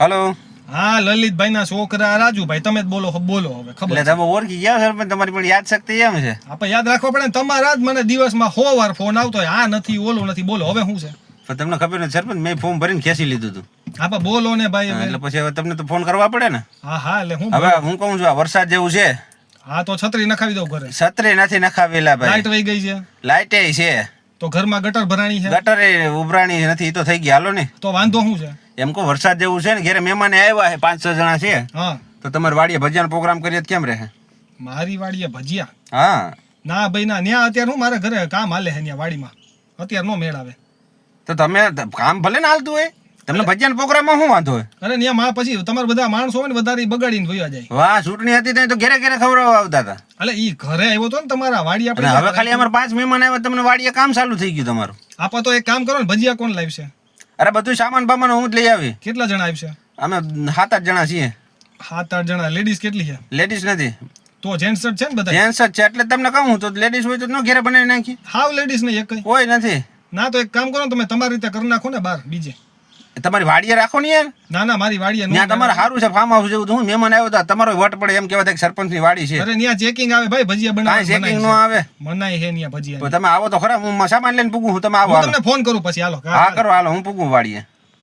Hello. હા લલિતભાઈ ના છોકરા રાજુભાઈ તમે જ બોલો બોલો હવે ખબર એટલે તમે ઓળખી ગયા પણ તમારી પણ યાદ શક્તિ એમ છે. આપણે યાદ રાખવા પડે ને તમારા જ મને દિવસમાં સો વાર ફોન આવતો હોય આ નથી ઓલું નથી બોલો હવે શું છે? પણ તમને ખબર નથી સરપંચ મેં ફોર્મ ભરીને ખેંચી લીધું હતું આપણે બોલો ને ભાઈ એટલે પછી હવે તમને તો ફોન કરવા પડે ને. હા હા એટલે હું હવે હું કહું છું આ વરસાદ જેવું છે. હા તો છત્રી નખાવી દઉં ઘરે. છત્રી નથી નખાવેલા લાઈટ ભાઈ વહી ગઈ છે. લાઇટે છે. તો ઘરમાં ગટર ભરાણી છે? ગટરે ઉભરાણી નથી એ તો થઈ ગયા હાલો ને. તો વાંધો શું છે? એમ કહો વરસાદ જેવું છે ને ઘરે મહેમાન આવ્યા છે પાંચ છ જણા છે. હા. તો તમારે વાડીએ ભજીયાનો પ્રોગ્રામ કરીએ તો કેમ રહે? મારી વાડીએ ભજીયા? હા. ના ભાઈ ના ન્યા અત્યારે હું મારે ઘરે કામ હાલે છે ન્યા વાડીમાં. અત્યારે નો મેળ આવે. તો તમે કામ ભલે ને હાલતું હોય. તમને ભજીયાનો પ્રોગ્રામમાં શું વાંધો અરે ન્યા માં પછી તમારે બધા માણસો હોય ને વધારે બગાડીને ભયા જાય. વાહ ચૂંટણી હતી ત્યાં તો ઘરે ઘેરે ખવડાવવા આવતા હતા. એટલે ઈ ઘરે આવ્યો તો ને તમારા વાડી આપણે હવે ખાલી અમારે પાંચ મહેમાન આવ્યા તમને વાડીએ કામ ચાલુ થઈ ગયું તમારું. આપા તો એક કામ કરો ને ભજીયા કોણ લાવશે? અરે બધું સામાન બામાન હું જ લઈ આવી. કેટલા જણા આવશે અમે સાત આઠ જણા છીએ. સાત આઠ જણા. લેડીઝ કેટલી છે? લેડીઝ નથી. તો જેન્ટ્સ જ છે ને બધા? જેન્ટ્સ જ છે એટલે તમને કહું તો લેડીઝ હોય તો ન ઘેરે બનાવી નાખી. હાવ લેડીઝ ને એક કોઈ નથી. ના તો એક કામ કરો તમે તમારી રીતે કરી નાખો ને બાર બીજે. તમારી વાડીએ રાખો ને યાર? ના ના મારી વાડીએ નો ત્યાં તમારે સારું છે ફાર્મ હાઉસ જેવું. હું મહેમાન આવ્યો હતા તમારો વટ પડે એમ કહેવાય કે સરપંચની વાડી છે. અરે ન્યા ચેકિંગ આવે ભાઈ ભજીયા બનાવે ચેકિંગ ન આવે? મનાય હે ન્યા ભજીયા તમે આવો તો ખરા હું સામાન લઈને પૂગું હું તમે આવો હું તમને ફોન કરું પછી હાલો. હા કરો હાલો હું પૂગું વાડીએ.